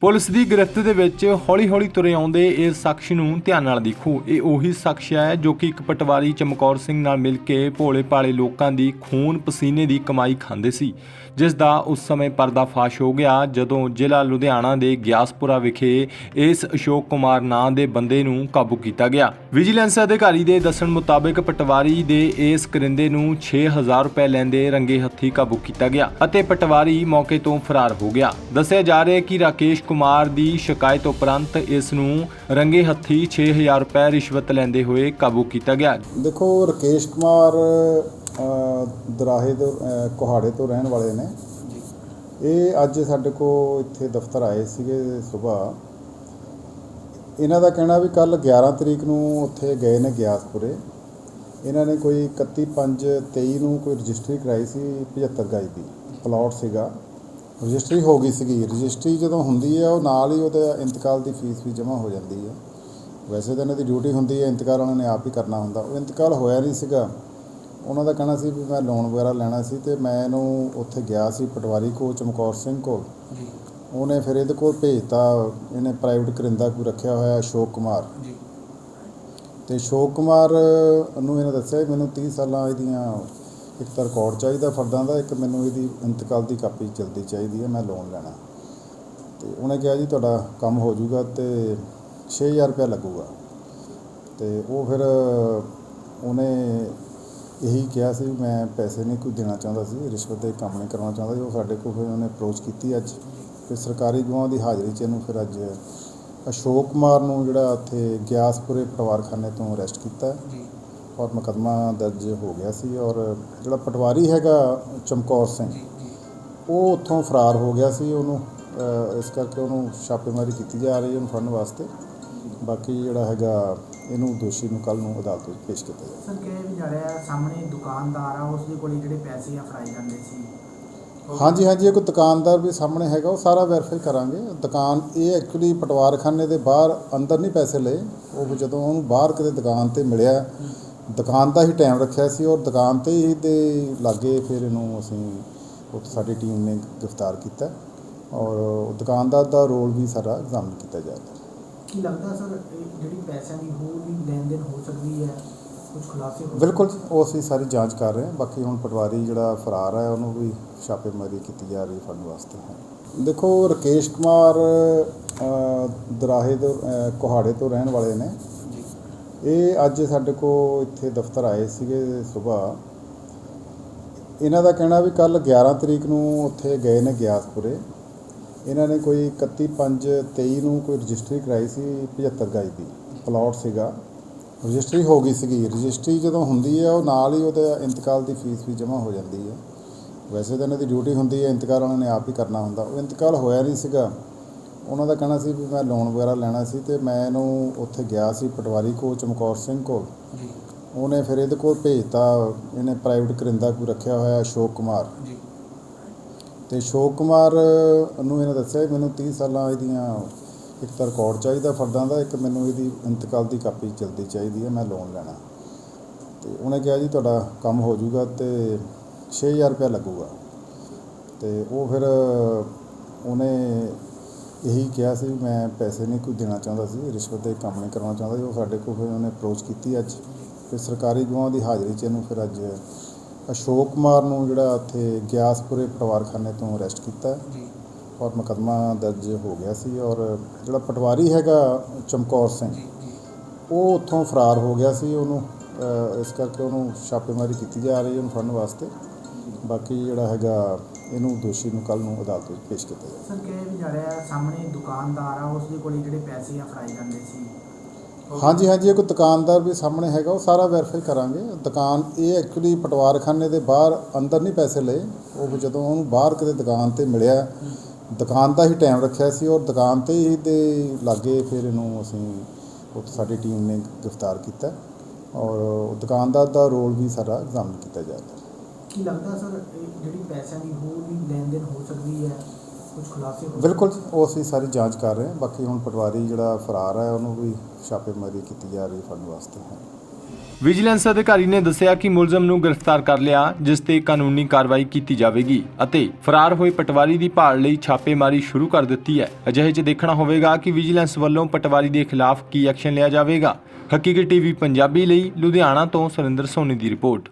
Police ਦੀ ਗ੍ਰਿਫਤ ਦੇ ਵਿੱਚ ਹੌਲੀ-ਹੌਲੀ ਤੁਰੇ ਆਉਂਦੇ ਇਸ ਸ਼ਖਸ ਨੂੰ ਧਿਆਨ ਨਾਲ ਦੇਖੋ। ਇਹ ਉਹੀ ਸ਼ਖਸ ਹੈ ਜੋ ਕਿ ਇੱਕ ਪਟਵਾਰੀ ਚਮਕੌਰ ਸਿੰਘ ਨਾਲ ਮਿਲ ਕੇ ਭੋਲੇ-ਭਾਲੇ ਲੋਕਾਂ ਦੀ ਖੂਨ ਪਸੀਨੇ ਦੀ ਕਮਾਈ ਖਾਂਦੇ ਸੀ, ਜਿਸ ਦਾ ਉਸ ਸਮੇਂ ਪਰਦਾਫਾਸ਼ ਹੋ ਗਿਆ ਜਦੋਂ ਜ਼ਿਲ੍ਹਾ ਲੁਧਿਆਣਾ ਦੇ ਗਿਆਸਪੁਰਾ ਵਿਖੇ ਇਸ ਅਸ਼ੋਕ ਕੁਮਾਰ ਨਾਂ ਦੇ ਬੰਦੇ ਨੂੰ ਕਾਬੂ ਕੀਤਾ ਗਿਆ। ਵਿਜੀਲੈਂਸ ਅਧਿਕਾਰੀ ਦੇ ਦੱਸਣ ਮੁਤਾਬਕ ਪਟਵਾਰੀ ਦੇ ਇਸ ਕਰਿੰਦੇ ਨੂੰ 6000 ਰੁਪਏ ਲੈਂਦੇ ਰੰਗੇ ਹੱਥੀ ਕਾਬੂ ਕੀਤਾ ਗਿਆ ਅਤੇ ਪਟਵਾਰੀ ਮੌਕੇ ਤੋਂ ਫਰਾਰ ਹੋ ਗਿਆ। ਦੱਸਿਆ ਜਾ ਰਿਹਾ ਹੈ ਕਿ ਰਾਕੇਸ਼ ਕੁਮਾਰ ਦੀ ਸ਼ਿਕਾਇਤ ਉਪਰੰਤ ਇਸ ਨੂੰ ਰੰਗੇ ਹੱਥੀ 6000 ਰੁਪਏ ਰਿਸ਼ਵਤ ਲੈਂਦੇ ਹੋਏ ਕਾਬੂ ਕੀਤਾ ਗਿਆ। ਦੇਖੋ ਰਕੇਸ਼ ਕੁਮਾਰ ਅ, ਦਰਾਹੇ ਤੋਂ ਅ, ਕੁਹਾੜੇ ਤੋਂ ਰਹਿਣ ਵਾਲੇ ਨੇ। ਇਹ ਅੱਜ ਸਾਡੇ ਕੋ ਇੱਥੇ ਦਫ਼ਤਰ ਆਏ ਸੀਗੇ ਸਵੇਰ ਇਹਨਾਂ ਦਾ ਕਹਿਣਾ ਵੀ ਕੱਲ 11 ਤਰੀਕ ਨੂੰ ਉੱਥੇ ਗਏ ਨੇ ਗਿਆਸਪੁਰੇ। ਇਹਨਾਂ ਨੇ ਕੋਈ 31 5 23 ਨੂੰ ਕੋਈ ਰਜਿਸਟਰੀ ਕਰਾਈ ਸੀ 75 ਗਜ ਦੀ। ਪਲਾਟ ਸੀਗਾ। ਰਜਿਸਟਰੀ ਹੋ ਗਈ ਸੀਗੀ। ਰਜਿਸਟਰੀ ਜਦੋਂ ਹੁੰਦੀ ਹੈ ਉਹ ਨਾਲ ਹੀ ਉਹਦਾ ਇੰਤਕਾਲ ਦੀ ਫੀਸ ਵੀ ਜਮ੍ਹਾਂ ਹੋ ਜਾਂਦੀ ਹੈ ਵੈਸੇ ਤਾਂ ਇਹਨਾਂ ਦੀ ਡਿਊਟੀ ਹੁੰਦੀ ਹੈ ਇੰਤਕਾਲ ਉਹਨਾਂ ਨੇ ਆਪ ਹੀ ਕਰਨਾ ਹੁੰਦਾ। ਉਹ ਇੰਤਕਾਲ ਹੋਇਆ ਨਹੀਂ ਸੀਗਾ। ਉਹਨਾਂ ਦਾ ਕਹਿਣਾ ਸੀ ਵੀ ਮੈਂ ਲੋਨ ਵਗੈਰਾ ਲੈਣਾ ਸੀ ਤੇ ਮੈਂ ਇਹਨੂੰ ਉੱਥੇ ਗਿਆ ਸੀ ਪਟਵਾਰੀ ਕੋਲ ਚਮਕੌਰ ਸਿੰਘ ਕੋਲ। ਉਹਨੇ ਫਿਰ ਇਹਦੇ ਕੋਲ ਭੇਜਤਾ ਇਹਨੇ ਪ੍ਰਾਈਵੇਟ ਕਰਿੰਦਾ ਕੋਈ ਰੱਖਿਆ ਹੋਇਆ ਅਸ਼ੋਕ ਕੁਮਾਰ। ਜੀ। ਤੇ ਅਸ਼ੋਕ ਕੁਮਾਰ ਨੂੰ ਇਹਨੇ ਦੱਸਿਆ ਮੈਨੂੰ 30 ਸਾਲਾਂ ਇਹਦੀਆਂ ਇੱਕ ਤਾਂ ਰਿਕਾਰਡ ਚਾਹੀਦਾ ਫਰਦਾਂ ਦਾ, ਇੱਕ ਮੈਨੂੰ ਇਹਦੀ ਇੰਤਕਾਲ ਦੀ ਕਾਪੀ ਜਲਦੀ ਚਾਹੀਦੀ ਹੈ, ਮੈਂ ਲੋਨ ਲੈਣਾ। ਤੇ ਉਹਨੇ ਕਿਹਾ ਜੀ ਤੁਹਾਡਾ ਕੰਮ ਹੋ ਜਾਊਗਾ ਤੇ 6000 ਰੁਪਏ ਲੱਗੂਗਾ। ਤੇ ਉਹ ਫਿਰ ਉਹਨੇ ਇਹੀ ਕਿਹਾ ਸੀ ਵੀ ਮੈਂ ਪੈਸੇ ਨਹੀਂ ਕੋਈ ਦੇਣਾ ਚਾਹੁੰਦਾ ਸੀ, ਰਿਸ਼ਵਤ ਦੇ ਕੰਮ ਨਹੀਂ ਕਰਵਾਉਣਾ ਚਾਹੁੰਦਾ ਸੀ, ਉਹ ਸਾਡੇ ਕੋਲ ਫਿਰ ਉਹਨੇ ਅਪਰੋਚ ਕੀਤੀ ਅੱਜ। ਤੇ ਸਰਕਾਰੀ ਗਵਾਹ ਦੀ ਹਾਜ਼ਰੀ 'ਚ ਇਹਨੂੰ ਫਿਰ ਅੱਜ ਅਸ਼ੋਕ ਕੁਮਾਰ ਨੂੰ ਜਿਹੜਾ ਉੱਥੇ ਗਿਆਸਪੁਰੇ ਪਰਿਵਾਰਖਾਨੇ ਤੋਂ ਅਰੈਸਟ ਕੀਤਾ। ਜੀ। ਔਰ ਮੁਕੱਦਮਾ ਦਰਜ ਹੋ ਗਿਆ ਸੀ ਔਰ ਜਿਹੜਾ ਪਟਵਾਰੀ ਹੈਗਾ ਚਮਕੌਰ ਸਿੰਘ ਉਹ ਉੱਥੋਂ ਫਰਾਰ ਹੋ ਗਿਆ ਸੀ ਉਹਨੂੰ ਇਸ ਕਰਕੇ ਉਹਨੂੰ ਛਾਪੇਮਾਰੀ ਕੀਤੀ ਜਾ ਰਹੀ ਹੈ ਉਹਨੂੰ ਫੜਨ ਵਾਸਤੇ। ਬਾਕੀ ਜਿਹੜਾ ਹੈਗਾ ਇਹਨੂੰ ਦੋਸ਼ੀ ਨੂੰ ਕੱਲ ਨੂੰ ਅਦਾਲਤ ਵਿੱਚ ਪੇਸ਼ ਕੀਤਾ ਜਾਵੇਗਾ। ਸਰ ਕਿਹਾ ਵੀ ਜਾ ਰਿਹਾ ਸਾਹਮਣੇ ਦੁਕਾਨਦਾਰ ਆ ਉਸ ਦੇ ਕੋਲ ਜਿਹੜੇ ਪੈਸੇ ਆ ਫੜਾਏ ਜਾਂਦੇ ਸੀ। ਹਾਂਜੀ ਹਾਂਜੀ ਇੱਕ ਦੁਕਾਨਦਾਰ ਵੀ ਸਾਹਮਣੇ ਹੈਗਾ ਉਹ ਸਾਰਾ ਵੈਰੀਫਾਈ ਕਰਾਂਗੇ। ਦੁਕਾਨ ਇਹ ਐਕਚੁਅਲੀ ਪਟਵਾਰਖਾਨੇ ਦੇ ਬਾਹਰ ਅੰਦਰ ਨਹੀਂ ਪੈਸੇ ਲਏ। ਉਹ ਜਦੋਂ ਉਹਨੂੰ ਬਾਹਰ ਕਿਤੇ ਦੁਕਾਨ ਤੇ ਮਿਲਿਆ ਦੁਕਾਨ ਦਾ ਹੀ ਟਾਈਮ ਰੱਖਿਆ ਸੀ ਔਰ ਦੁਕਾਨ ਤੇ ਹੀ ਦੇ ਲਾਗੇ ਫਿਰ ਇਹਨੂੰ ਅਸੀਂ ਉੱਥੇ ਸਾਡੀ ਟੀਮ ਨੇ ਗ੍ਰਿਫਤਾਰ ਕੀਤਾ ਔਰ ਦੁਕਾਨਦਾਰ ਦਾ ਰੋਲ ਵੀ ਸਾਰਾ ਐਗਜ਼ਾਮਨ ਕੀਤਾ ਜਾ ਰਿਹਾ। ਕੀ ਲੱਗਦਾ ਸਰ ਜਿਹੜੀ ਪੈਸਿਆਂ ਦੀ ਹੋਰ ਵੀ ਲੈਣ ਦੇਣ ਹੋ ਸਕਦੀ ਹੈ ਕੁਝ ਖੁਲਾਸੇ ਹੋ ਬਿਲਕੁਲ ਉਹ ਅਸੀਂ ਸਾਰੀ ਜਾਂਚ ਕਰ ਰਹੇ ਹਾਂ। ਬਾਕੀ ਹੁਣ ਪਟਵਾਰੀ ਜਿਹੜਾ ਫਰਾਰ ਹੈ ਉਹਨੂੰ ਵੀ ਛਾਪੇਮਾਰੀ ਕੀਤੀ ਜਾ ਰਹੀ ਫੜਨ ਵਾਸਤੇ ਹੈ। ਦੇਖੋ ਰਕੇਸ਼ ਕੁਮਾਰ ਦਰਾਹੇ ਤੋਂ ਕੁਹਾੜੇ ਤੋਂ ਰਹਿਣ ਵਾਲੇ ਨੇ। ਇਹ ਅੱਜ ਸਾਡੇ ਕੋ ਇੱਥੇ ਦਫ਼ਤਰ ਆਏ ਸੀਗੇ ਸਵੇਰ ਇਹਨਾਂ ਦਾ ਕਹਿਣਾ ਵੀ ਕੱਲ 11 ਤਰੀਕ ਨੂੰ ਉੱਥੇ ਗਏ ਨੇ ਗਿਆਸਪੁਰੇ। ਇਹਨਾਂ ਨੇ ਕੋਈ 31 5 23 ਨੂੰ ਕੋਈ ਰਜਿਸਟਰੀ ਕਰਾਈ ਸੀ 75 ਗਜ ਦੀ। ਪਲਾਟ ਸੀਗਾ। ਰਜਿਸਟਰੀ ਹੋ ਗਈ ਸੀਗੀ। ਰਜਿਸਟਰੀ ਜਦੋਂ ਹੁੰਦੀ ਹੈ, ਉਹ ਨਾਲ ਹੀ ਉਹਦੇ ਇੰਤਕਾਲ ਦੀ ਫੀਸ ਵੀ ਜਮ੍ਹਾਂ ਹੋ ਜਾਂਦੀ ਹੈ। ਵੈਸੇ ਤਾਂ ਇਹਨਾਂ ਦੀ ਡਿਊਟੀ ਹੁੰਦੀ ਹੈ, ਇੰਤਕਾਲ ਉਹਨਾਂ ਨੇ ਆਪ ਹੀ ਕਰਨਾ ਹੁੰਦਾ। ਉਹ ਇੰਤਕਾਲ ਹੋਇਆ ਨਹੀਂ ਸੀਗਾ। ਉਹਨਾਂ ਦਾ ਕਹਿਣਾ ਸੀ ਵੀ ਮੈਂ ਲੋਨ ਵਗੈਰਾ ਲੈਣਾ ਸੀ ਤੇ ਮੈਂ ਇਹਨੂੰ ਉੱਥੇ ਗਿਆ ਸੀ ਪਟਵਾਰੀ ਕੋਲ ਚਮਕੌਰ ਸਿੰਘ ਕੋਲ। ਜੀ। ਉਹਨੇ ਫਿਰ ਇਹਦੇ ਕੋਲ ਭੇਜਤਾ ਇਹਨੇ ਪ੍ਰਾਈਵੇਟ ਕਰਿੰਦਾ ਕੋਈ ਰੱਖਿਆ ਹੋਇਆ ਅਸ਼ੋਕ ਕੁਮਾਰ। ਜੀ। ਤੇ ਅਸ਼ੋਕ ਕੁਮਾਰ ਨੂੰ ਇਹਨੇ ਦੱਸਿਆ ਮੈਨੂੰ 30 ਸਾਲਾਂ ਇਹਦੀਆਂ ਇੱਕ ਤਾਂ ਰਿਕਾਰਡ ਚਾਹੀਦਾ ਫਰਦਾਂ ਦਾ ਇੱਕ ਮੈਨੂੰ ਇਹਦੀ ਇੰਤਕਾਲ ਦੀ ਕਾਪੀ ਜਲਦੀ ਚਾਹੀਦੀ ਹੈ ਮੈਂ ਲੋਨ ਲੈਣਾ। ਤੇ ਉਹਨੇ ਕਿਹਾ ਜੀ ਤੁਹਾਡਾ ਕੰਮ ਹੋ ਜਾਊਗਾ ਤੇ 6000 ਰੁਪਏ ਲੱਗੂਗਾ। ਤੇ ਉਹ ਫਿਰ ਉਹਨੇ ਇਹੀ ਕਿਹਾ ਸੀ ਮੈਂ ਪੈਸੇ ਨਹੀਂ ਕੋਈ ਦੇਣਾ ਚਾਹੁੰਦਾ ਸੀ ਰਿਸ਼ਵਤ ਦੇ ਕੰਮ ਨਹੀਂ ਕਰਵਾਉਣਾ ਚਾਹੁੰਦਾ ਸੀ ਉਹ ਸਾਡੇ ਕੋਲ ਫਿਰ ਉਹਨੇ ਅਪਰੋਚ ਕੀਤੀ ਅੱਜ। ਤੇ ਸਰਕਾਰੀ ਗਵਾਹ ਦੀ ਹਾਜ਼ਰੀ 'ਚ ਇਹਨੂੰ ਫਿਰ ਅੱਜ ਅਸ਼ੋਕ ਕੁਮਾਰ ਨੂੰ ਜਿਹੜਾ ਉੱਥੇ ਗਿਆਸਪੁਰੇ ਪਟਵਾਰਖਾਨੇ ਤੋਂ ਅਰੈਸਟ ਕੀਤਾ। ਜੀ। ਔਰ ਮੁਕੱਦਮਾ ਦਰਜ ਹੋ ਗਿਆ ਸੀ ਔਰ ਜਿਹੜਾ ਪਟਵਾਰੀ ਹੈਗਾ ਚਮਕੌਰ ਸਿੰਘ ਉਹ ਉੱਥੋਂ ਫਰਾਰ ਹੋ ਗਿਆ ਸੀ ਉਹਨੂੰ ਇਸ ਕਰਕੇ ਉਹਨੂੰ ਛਾਪੇਮਾਰੀ ਕੀਤੀ ਜਾ ਰਹੀ ਹੈ ਉਹਨੂੰ ਫੜਨ ਵਾਸਤੇ। ਬਾਕੀ ਜਿਹੜਾ ਹੈਗਾ ਇਹਨੂੰ ਦੋਸ਼ੀ ਨੂੰ ਕੱਲ ਨੂੰ ਅਦਾਲਤ ਵਿੱਚ ਪੇਸ਼ ਕੀਤਾ ਜਾਵੇਗਾ ਸਰ ਕਿਹਾ ਵੀ ਜਾ ਰਿਹਾ ਸਾਹਮਣੇ ਦੁਕਾਨਦਾਰ ਆ ਉਸ ਦੇ ਕੋਲ ਜਿਹੜੇ ਪੈਸੇ ਆ ਫੜਾਏ ਜਾਂਦੇ ਸੀ? ਹਾਂਜੀ ਹਾਂਜੀ ਇੱਕ ਦੁਕਾਨਦਾਰ ਵੀ ਸਾਹਮਣੇ ਹੈਗਾ ਉਹ ਸਾਰਾ ਵੈਰੀਫਾਈ ਕਰਾਂਗੇ। ਦੁਕਾਨ ਇਹ ਐਕਚੁਅਲੀ ਪਟਵਾਰਖਾਨੇ ਦੇ ਬਾਹਰ ਅੰਦਰ ਨਹੀਂ ਪੈਸੇ ਲਏ। ਉਹ ਜਦੋਂ ਉਹਨੂੰ ਬਾਹਰ ਕਿਤੇ ਦੁਕਾਨ ਤੇ ਮਿਲਿਆ ਦੁਕਾਨ ਦਾ ਹੀ ਟਾਈਮ ਰੱਖਿਆ ਸੀ ਔਰ ਦੁਕਾਨ ਤੇ ਹੀ ਦੇ ਲਾਗੇ ਫਿਰ ਇਹਨੂੰ ਅਸੀਂ ਉੱਥੇ ਸਾਡੀ ਟੀਮ ਨੇ ਗ੍ਰਿਫਤਾਰ ਕੀਤਾ। ਔਰ ਉਹ ਦੁਕਾਨਦਾਰ ਦਾ ਰੋਲ ਵੀ ਸਾਰਾ ਐਗਜ਼ਾਮਨ ਕੀਤਾ ਜਾ ਰਿਹਾ ਕੀ ਲੱਗਦਾ ਸਰ ਇਹ ਜਿਹੜੀ ਪੈਸਿਆਂ ਦੀ ਹੋਰ ਵੀ ਲੈਣ ਦੇਣ ਹੋ ਸਕਦੀ ਹੈ? ਕੁਝ ਖੁਲਾਸੇ ਹੋ ਬਿਲਕੁਲ ਉਹ ਅਸੀਂ ਸਾਰੀ ਜਾਂਚ ਕਰ ਰਹੇ ਹਾਂ। ਬਾਕੀ ਹੁਣ ਪਟਵਾਰੀ ਜਿਹੜਾ ਫਰਾਰ ਹੈ ਉਹਨੂੰ ਵੀ ਛਾਪੇਮਾਰੀ ਕੀਤੀ ਜਾ ਰਹੀ ਹੈ ਫੜਨ ਵਾਸਤੇ। ਹੈ ਵਿਜੀਲੈਂਸ ਅਧਿਕਾਰੀ ਨੇ ਦੱਸਿਆ ਕਿ ਮੁਲਜ਼ਮ ਨੂੰ ਗ੍ਰਿਫਤਾਰ ਕਰ ਲਿਆ ਜਿਸ ਤੇ ਕਾਨੂੰਨੀ ਕਾਰਵਾਈ ਕੀਤੀ ਜਾਵੇਗੀ ਅਤੇ ਫਰਾਰ ਹੋਏ ਪਟਵਾਰੀ ਦੀ ਭਾਲ ਲਈ ਛਾਪੇਮਾਰੀ ਸ਼ੁਰੂ ਕਰ ਦਿੱਤੀ ਹੈ। ਅਜਿਹੇ 'ਚ ਦੇਖਣਾ ਹੋਵੇਗਾ ਕਿ ਵਿਜੀਲੈਂਸ ਵੱਲੋਂ ਪਟਵਾਰੀ ਦੇ ਖਿਲਾਫ ਕੀ ਐਕਸ਼ਨ ਲਿਆ ਜਾਵੇਗਾ। ਹਕੀਕੀ ਟੀਵੀ ਪੰਜਾਬੀ ਲਈ ਲੁਧਿਆਣਾ ਤੋਂ ਸੁਰਿੰਦਰ ਸੋਨੀ ਦੀ ਰਿਪੋਰਟ।